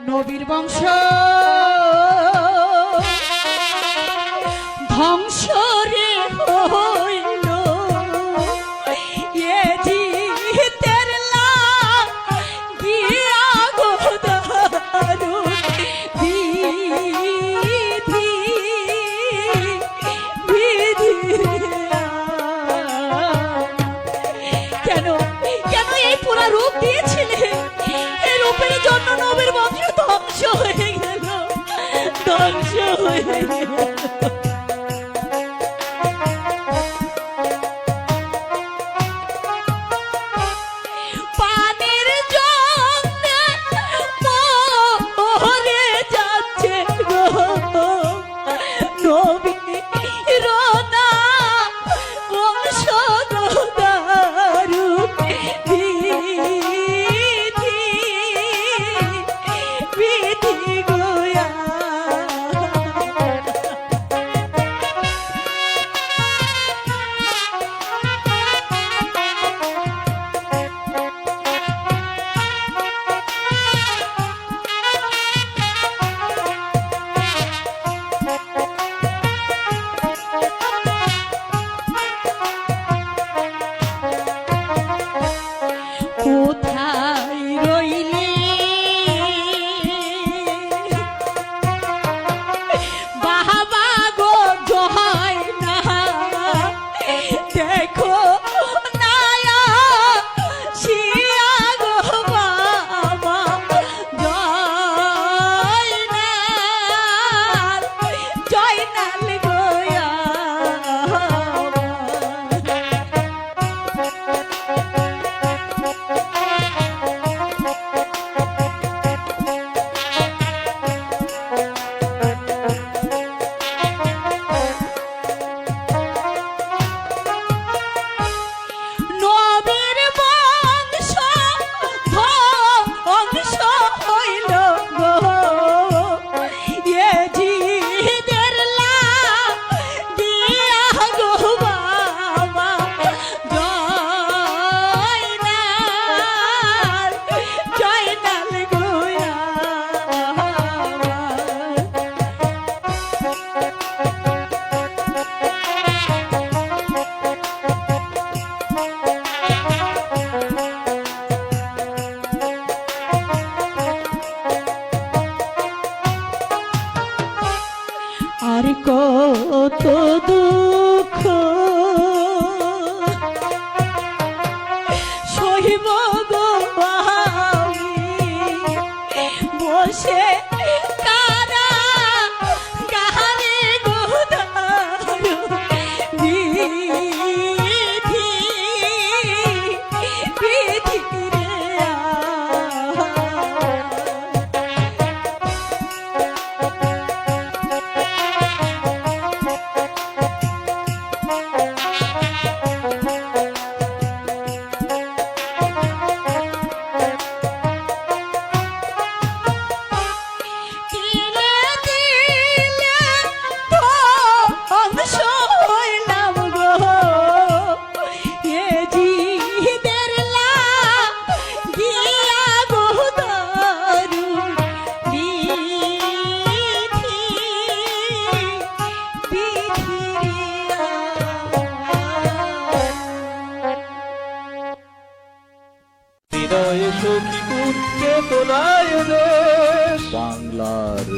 নবীর বংশ। ধম বিধি আর কত দুঃখ? সহিবা হৃদয়ে সখীপুর চেতনায় তোলায় বাংলার